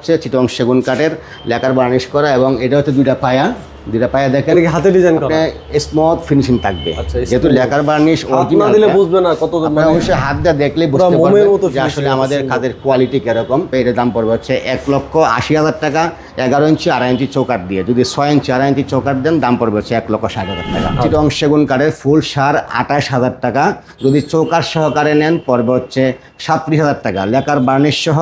হচ্ছে চিটং সেগুন কাঠের লেকার বার্নিশ করা এবং এটা হচ্ছে দুইটা পায়া। দুইটা পায়া দেখেন হাতে ডিজাইন করা? স্মুথ ফিনিশিং থাকবে। আচ্ছা, যেহেতু লেকার বার্নিশ না দিলে বুঝবে না কত আপনারা অবশ্যই হাত দিয়ে দেখলেই বুঝতে পুরো মোমের মতো যে আসলে আমাদের। খাদের কোয়ালিটি কীরকম। এটার দাম পড়বে হচ্ছে এক লক্ষ আশি হাজার টাকা এগারো ইঞ্চি আড়াই ইঞ্চি চৌকাট দিয়ে। যদি ছয় ইঞ্চি আড়াই ইঞ্চি চৌকাট দেন দাম পড়বে হচ্ছে এক লক্ষ ষাট হাজার টাকা। আচ্ছা। চিটং সেগুন কাঠের ফুল সার আঠাশ হাজার টাকা। যদি চৌকাট সহকারে নেন পড়বে হচ্ছে সাতত্রিশ হাজার টাকা। লেকার বার্নিশ সহ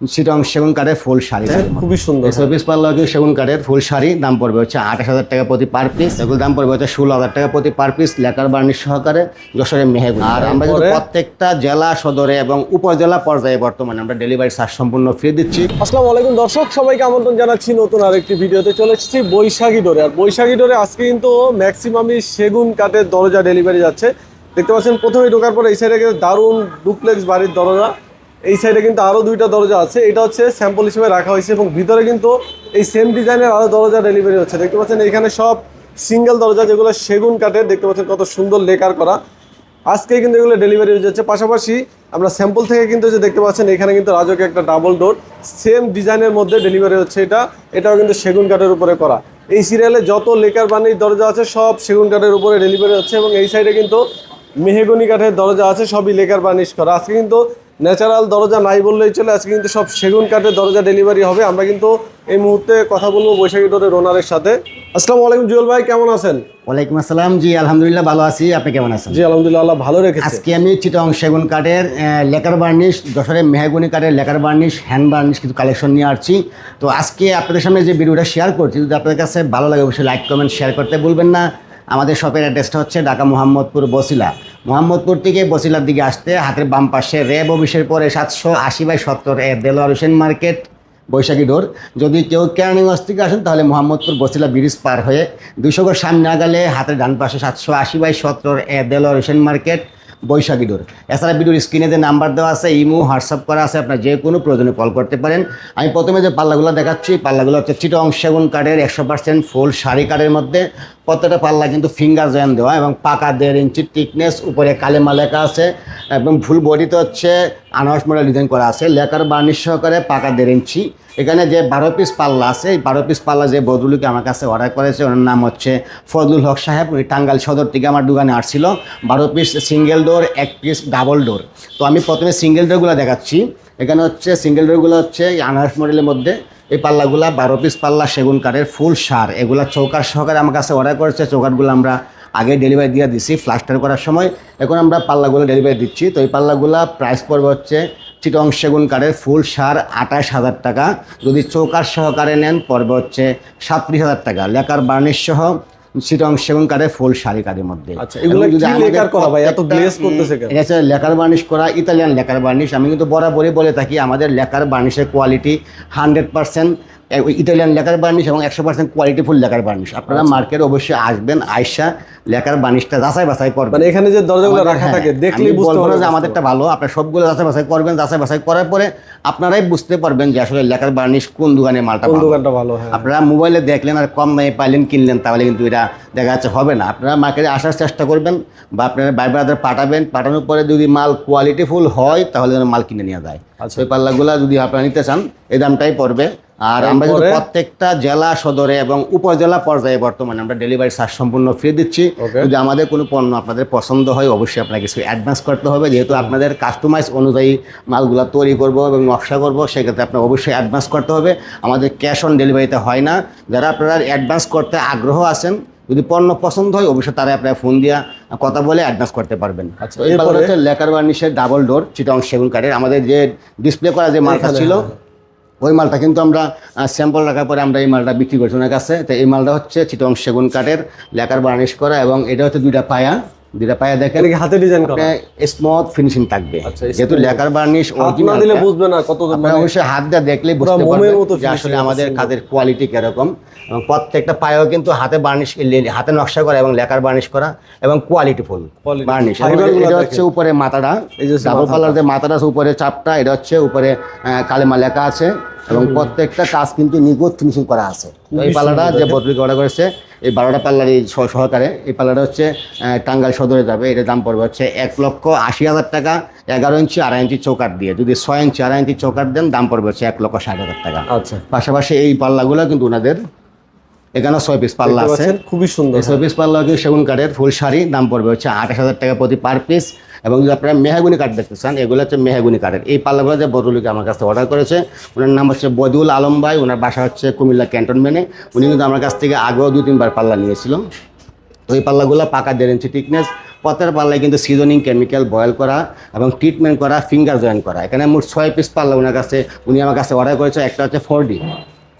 চিটং সেগুন কাঠের ফুল শাড়ি। খুবই সুন্দর। চব্বিশ পাল্লা কিন্তু সেগুন কাঠের ফুল শাড়ি দাম পড়বে হচ্ছে আঠাশ হাজার টাকা প্রতি পার পিস এগুলো দাম পড়বে হচ্ছে ষোলো হাজার টাকা প্রতি পার পিস লেকার বার্নিশ সহকারে যশোরে মেহেগুন। আর আমরা কিন্তু প্রত্যেকটা জেলা সদরে এবং উপজেলা পর্যায়ে বর্তমানে আমরা ডেলিভারি চার্জ সম্পূর্ণ ফ্রি দিচ্ছি। আসসালামু আলাইকুম দর্শক সবাইকে আমন্ত্রণ জানাচ্ছি নতুন আরেকটি ভিডিওতে। চলে এসেছি বৈশাখী ডোরে আর বৈশাখী ডোরে আজকে কিন্তু ম্যাক্সিমামই সেগুন কাঠের দরজা ডেলিভারি যাচ্ছে। দেখতে পাচ্ছেন প্রথমে ঢোকার পরে এই সাইডে দারুণ ডুপ্লেক্স বাড়ির দরজা। এই সাইডে কিন্তু আরও দুইটা দরজা আছে। এটা হচ্ছে স্যাম্পল হিসেবে রাখা হয়েছে এবং ভিতরে কিন্তু এই সেম ডিজাইনের আরও দরজা ডেলিভারি হচ্ছে। দেখতে পাচ্ছেন এখানে সব সিঙ্গেল দরজা যেগুলো সেগুন কাঠের, দেখতে পাচ্ছেন কত সুন্দর লেকার করা। আজকে কিন্তু এগুলো ডেলিভারি হয়ে যাচ্ছে। পাশাপাশি আমরা স্যাম্পল থেকে কিন্তু যে দেখতে পাচ্ছেন, এখানে কিন্তু রাজকে একটা ডাবল ডোর সেম ডিজাইনের মধ্যে ডেলিভারি হচ্ছে এটা। এটাও কিন্তু সেগুন কাঠের উপরে করা। এই সিরিয়ালে যত লেকার বানির দরজা আছে, সব সেগুন কাঠের উপরে ডেলিভারি হচ্ছে এবং এই সাইডে কিন্তু মেহেগনি কাঠের দরজা আছে, সবই লেকার বার্নিশ করা। আজকে কিন্তু ন্যাচারাল দরজা নাই বললেই চলে। আজকে কিন্তু সব সেগুন কাঠের দরজা ডেলিভারি হবে। আমরা কিন্তু এই মুহূর্তে কথা বলব বৈশাখী ডোরের ওনারের সাথে। আসসালামু আলাইকুম জুয়েল ভাই কেমন আছেন? ওয়ালাইকুম আসসালাম। জি আলহামদুলিল্লাহ ভালো আছি। আপনি কেমন আছেন? জি আলহামদুলিল্লাহ আল্লাহ ভালো রেখেছে। আজকে আমি চিটং সেগুন কাঠের লেকার বার্নিশ যশোরের মেহাগুনি কাঠের লেকার বার্নিশ হ্যান্ড বার্নিশ কিছু কালেকশন নিয়ে আসছি। তো আজকে আপনাদের সামনে যে ভিডিওটা শেয়ার করছি যদি আপনাদের কাছে ভালো লাগে অবশ্যই লাইক কমেন্ট শেয়ার করতে ভুলবেন না। আমাদের শপের অ্যাড্রেসটা হচ্ছে ঢাকা মোহাম্মদপুর বসিলা। মোহাম্মদপুর থেকে বসিলার দিকে আসতে হাতের বাম পাশে র্যাব অফিসের পরে সাতশো আশি বাই সত্তর A Delwar Hossain market, Baishakhi door. যদি কেউ কেরানীগঞ্জ থেকে আসেন, তাহলে মোহাম্মদপুর বসিলা ব্রিজ পার হয়ে দুশো গজ সামনে আগালে হাতের ডান পাশে সাতশো আশি বাই সত্তর A Delwar Hossain market, Baishakhi door. এছাড়া ভিডিওর স্ক্রিনে যে নাম্বার দেওয়া আছে, ইমো, হোয়াটসঅ্যাপ করা আছে, আপনার যে কোনো প্রয়োজনে কল করতে পারেন। আমি প্রথমে যে পাল্লাগুলো দেখাচ্ছি, পাল্লাগুলো হচ্ছে চিটং সেগুন কাঠের একশো পার্সেন্ট ফুল শাড়ি কাঠের মধ্যে। প্রত্যেকটা পাল্লা কিন্তু ফিঙ্গার জয়েন দেওয়া এবং পাকা দেড় ইঞ্চি টিকনেস উপরে কালেমা লেখা আছে এবং ফুল বডিতে হচ্ছে, আনারস মডেল ডিজাইন করা আছে, লেকার বার্নিশ সহকারে পাকা দেড় ইঞ্চি এখানে যে বারো পিস পাল্লা আছে, এই বারো পিস পাল্লা যে বদরুলিকে আমার কাছে অর্ডার করেছে, ওনার নাম হচ্ছে ফজলুল হক সাহেব, উনি টাঙ্গাইল সদর থেকে আমার দোকানে আসছিল। বারো পিস সিঙ্গেল ডোর এক পিস ডাবল ডোর তো আমি প্রথমে সিঙ্গেল ডোরগুলো দেখাচ্ছি। এখানে হচ্ছে সিঙ্গেল ডোরগুলো হচ্ছে আনারস মডেলের মধ্যে। এই পাল্লাগুলা বারো পিস পাল্লা সেগুন কাঠের ফুল সার। এগুলা চৌকার সহকারে আমার কাছে অর্ডার করেছে। চৌকাটগুলো আমরা আগে ডেলিভারি দিয়ে দিছি ফ্লাস্টার করার সময়। এখন আমরা পাল্লাগুলো ডেলিভারি দিচ্ছি। তো এই পাল্লাগুলা প্রাইস পড়বে হচ্ছে চিটং সেগুন কাঠের ফুল সার আঠাশ হাজার টাকা। যদি চৌকার সহকারে নেন, পড়বে হচ্ছে সাতত্রিশ হাজার টাকা। লেকার বার্নিশ সহ চিটং সেগুন কাঠের ফুল শাড়ি কাঠের মধ্যে। আচ্ছা, লেকার লেকার বার্নিশ করা ইতালিয়ান লেকার বার্নিশ আমি কিন্তু বরাবরই বলে থাকি আমাদের লেখার বার্নিশের quality hundred percent Italian lacquer varnish এবং একশো পার্সেন্ট কোয়ালিটিফুল লেকার বার্নিশ আপনারা আচ্ছা। মার্কেটে অবশ্যই আসবেন আয়সা লেকার বার্নিশটা যাচাই বাছাই করবেন। মানে এখানে যে দরজাগুলো রাখা হ্যাঁ, থাকে দেখলেই বুঝতে বলব না পারবেন যে আমাদেরটা ভালো আপনার সবগুলো যাচাই বাছাই করবেন যাচাই বাছাই করার পরে আপনারাই বুঝতে পারবেন যে আসলে লেকার বার্নিশ কোন দোকানে মালটা কোন ভালো। দোকানটা ভালো হ্যাঁ। আপনারা মোবাইলে দেখলেন আর কম দামে পাইলেন কিনলেন তাহলে কিন্তু এটা দেখা যাচ্ছে হবে না। আপনারা মার্কেটে আসার চেষ্টা করবেন বা আপনারা বাই ব্রাদার পাঠাবেন পাঠানোর পরে যদি মাল কোয়ালিটিফুল হয় তাহলে যেন মাল কিনে নেওয়া যায়। আচ্ছা। ওই পাল্লাগুলো যদি আপনারা নিতে চান এই দামটাই পড়বে। আর আমরা কিন্তু প্রত্যেকটা জেলা সদরে এবং উপজেলা পর্যায়ে বর্তমানে আমরা ডেলিভারি চার্জ সম্পূর্ণ ফ্রি দিচ্ছি। যদি আমাদের কোনো পণ্য আপনাদের পছন্দ হয় অবশ্যই আপনাকে কিছু অ্যাডভান্স করতে হবে। যেহেতু আপনাদের কাস্টমাইজ অনুযায়ী মালগুলো তৈরি করব এবং নকশা করব সেক্ষেত্রে আপনার অবশ্যই অ্যাডভান্স করতে হবে। আমাদের ক্যাশ অন ডেলিভারিতে হয় না। যারা আপনারা অ্যাডভান্স করতে আগ্রহ আছেন যদি পণ্য পছন্দ হয় অবশ্যই তারা আপনার ফোন দিয়ে কথা বলে অ্যাডভান্স করতে পারবেন। আচ্ছা, এরপরে? হচ্ছে লেকার বার্নিশের ডাবল ডোর চিটং সেগুন কাঠের। আমাদের যে ডিসপ্লে করা যে মালটা এখানে, ছিল হ্যাঁ। ওই মালটা কিন্তু আমরা স্যাম্পল রাখার পরে আমরা এই মালটা বিক্রি করছি। ওনার কাছে, তো এই মালটা হচ্ছে চিটং সেগুন কাঠের লেকার বার্নিশ করা এবং এটা হচ্ছে দুইটা পায়া। দুইটা পায়া দেখেন। হাতে ডিজাইন করা? স্মুথ ফিনিশিং থাকবে। আচ্ছা, যেহেতু লেকার বার্নিশ না দিলে বুঝবে না কত আপনারা অবশ্যই হাত দিয়ে দেখলেই বুঝতে পারবেন যে আসলে আমাদের। কাদের কোয়ালিটি কীরকম। এবং প্রত্যেকটা পায়েও কিন্তু হাতে বার্নিশ হাতে নকশা করা এবং লেকার বার্নিশ করা এবং কোয়ালিটি ফুল বার্নিশ এটা হচ্ছে উপরে মাথাটা। এই যে হচ্ছে ডাবল কালার যে মাথাটা আছে উপরে চাপটা এটা হচ্ছে উপরে কালেমা লেখা আছে। এবং প্রত্যেকটা কাজ কিন্তু নিখুঁত ফিনিশিং করা আছে। এই সুন্দর যে। বদলিকে অর্ডার করেছে এই বারোটা পাল্লার এই সহ- সহকারে। এই পাল্লাটা হচ্ছে টাঙ্গাইল সদরে যাবে। এটার দাম পড়বে হচ্ছে এক লক্ষ আশি হাজার টাকা। এগারো ইঞ্চি আড়াই ইঞ্চি চৌকাট দিয়ে। যদি ছয় ইঞ্চি আড়াই ইঞ্চি চৌকাট দেন দাম পড়বে হচ্ছে এক লক্ষ ষাট হাজার টাকা। আচ্ছা। পাশাপাশি এই পাল্লাগুলো কিন্তু ওনাদের এখানে ছয় পিস পাল্লা আছে। খুবই সুন্দর। ছয় পিস পাল্লা সেগুন কাঠের ফুল শাড়ি। দাম পড়বে হচ্ছে আঠাশ হাজার টাকা প্রতি পার পিস এবং যদি আপনারা মেহাগুনি কাঠ দেখতে চান এগুলো হচ্ছে মেহাগুনি কাঠের এই পাল্লাগুলো যে বদলুকে আমার কাছে অর্ডার করেছে ওনার নাম হচ্ছে বদিউল আলম ভাই ওনার বাসা হচ্ছে কুমিল্লা ক্যান্টনমেন্টে। উনি কিন্তু আমার কাছ থেকে আগেও দু তিনবার পাল্লা নিয়েছিল তো এই পাল্লাগুলো পাকা দেড় ইঞ্চি টিকনেস পথের পাল্লায় কিন্তু সিজনিং কেমিক্যাল বয়েল করা এবং ট্রিটমেন্ট করা ফিঙ্গার জয়েন করা। এখানে মোট ছয় পিস পাল্লা ওনার কাছে উনি আমার কাছে অর্ডার করেছে একটা হচ্ছে ফোর ডি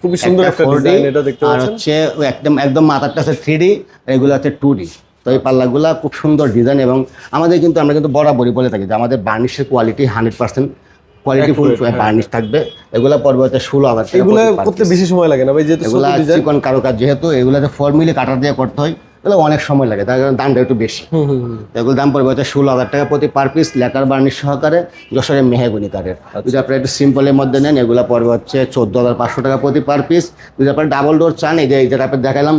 খুবই সুন্দর একটা 4D, ডিজাইন এটা দেখতে আর হচ্ছে একদম একদম মাথারটা হচ্ছে থ্রি ডি এগুলো হচ্ছে টু ডি তো এই পাল্লাগুলো খুব সুন্দর ডিজাইন এবং আমাদের কিন্তু আমরা কিন্তু বরাবরই বলে থাকি যে আমাদের বার্নিশের quality hundred percent quality full. Varnish থাকবে। এগুলো পরবর্তীতে ষোলো হাজার এগুলো করতে বেশি সময় লাগে না ভাই যেহেতু এগুলা চিকন কারুকাজ যেহেতু এগুলো ফর্মুলি মিলি কাটার দিয়ে করতে হয়। এগুলো অনেক সময় লাগে তার কারণে দামটা একটু বেশি। এগুলোর দাম পড়বে হচ্ছে ষোলো হাজার টাকা প্রতি পার পিস লেকার বার্নিশ সহকারে যশোরের মেহেগুনি কাঠের যদি আপনারা একটু সিম্পলের মধ্যে নেন এগুলো পড়বে হচ্ছে চোদ্দ হাজার পাঁচশো টাকা প্রতি পার পিস যদি আপনার ডাবল ডোর চান এই যে যেটা আপনি দেখালাম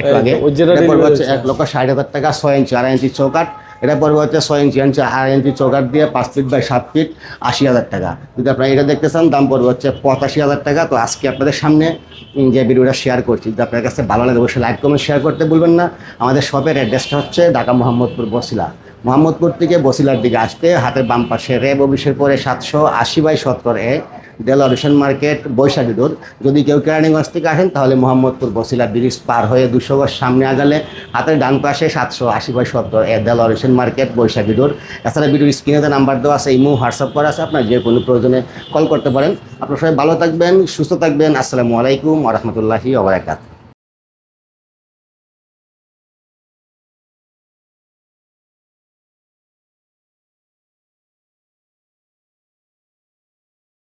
একটু আগে এটা পড়বে হচ্ছে এক লক্ষ ষাট হাজার টাকা ছয় ইঞ্চি আড়াই ইঞ্চি চৌকাট এটা হচ্ছে ছয় ইঞ্চি ইঞ্চি, আড়াই ইঞ্চি চৌকাট দিয়ে পাঁচ ফিট বাই সাত ফিট আশি হাজার টাকা। যদি আপনারা এটা দেখতে চান, দাম পড়বে হচ্ছে পঁচাশি হাজার টাকা। তো আজকে আপনাদের সামনে যে ভিডিওটা শেয়ার করছি, যদি আপনার কাছে ভালো লাগে অবশ্যই লাইক কমেন্ট শেয়ার করতে ভুলবেন না। আমাদের শপের অ্যাড্রেসটা হচ্ছে ঢাকা মোহাম্মদপুর বসিলা। মোহাম্মদপুর থেকে বসিলার দিকে আসতে হাতের বাম পাশে রেব অফিসের পরে সাতশো আশি বাই সত্তর এ ডেল অডিশন মার্কেট, বৈশাখী রোড যদি কেউ কেরানীগঞ্জ থেকে আসেন, তাহলে মোহাম্মদপুর বসিলা ব্রিজ পার হয়ে দুশো গজ সামনে আগালে হাতের ডান পাশে সাতশো আশি বাই সত্তর এ ডেল অডিশন মার্কেট, বৈশাখী রোড এছাড়া ভিডিওর স্ক্রিনে নাম্বার দেওয়া আছে, ইমো, হোয়াটসঅ্যাপ করা আছে, আপনার যে কোনো প্রয়োজনে কল করতে পারেন। আপনার সবাই ভালো থাকবেন, সুস্থ থাকবেন। আসসালামু আলাইকুম ওরহমতুল্লাহি ওবরাকাত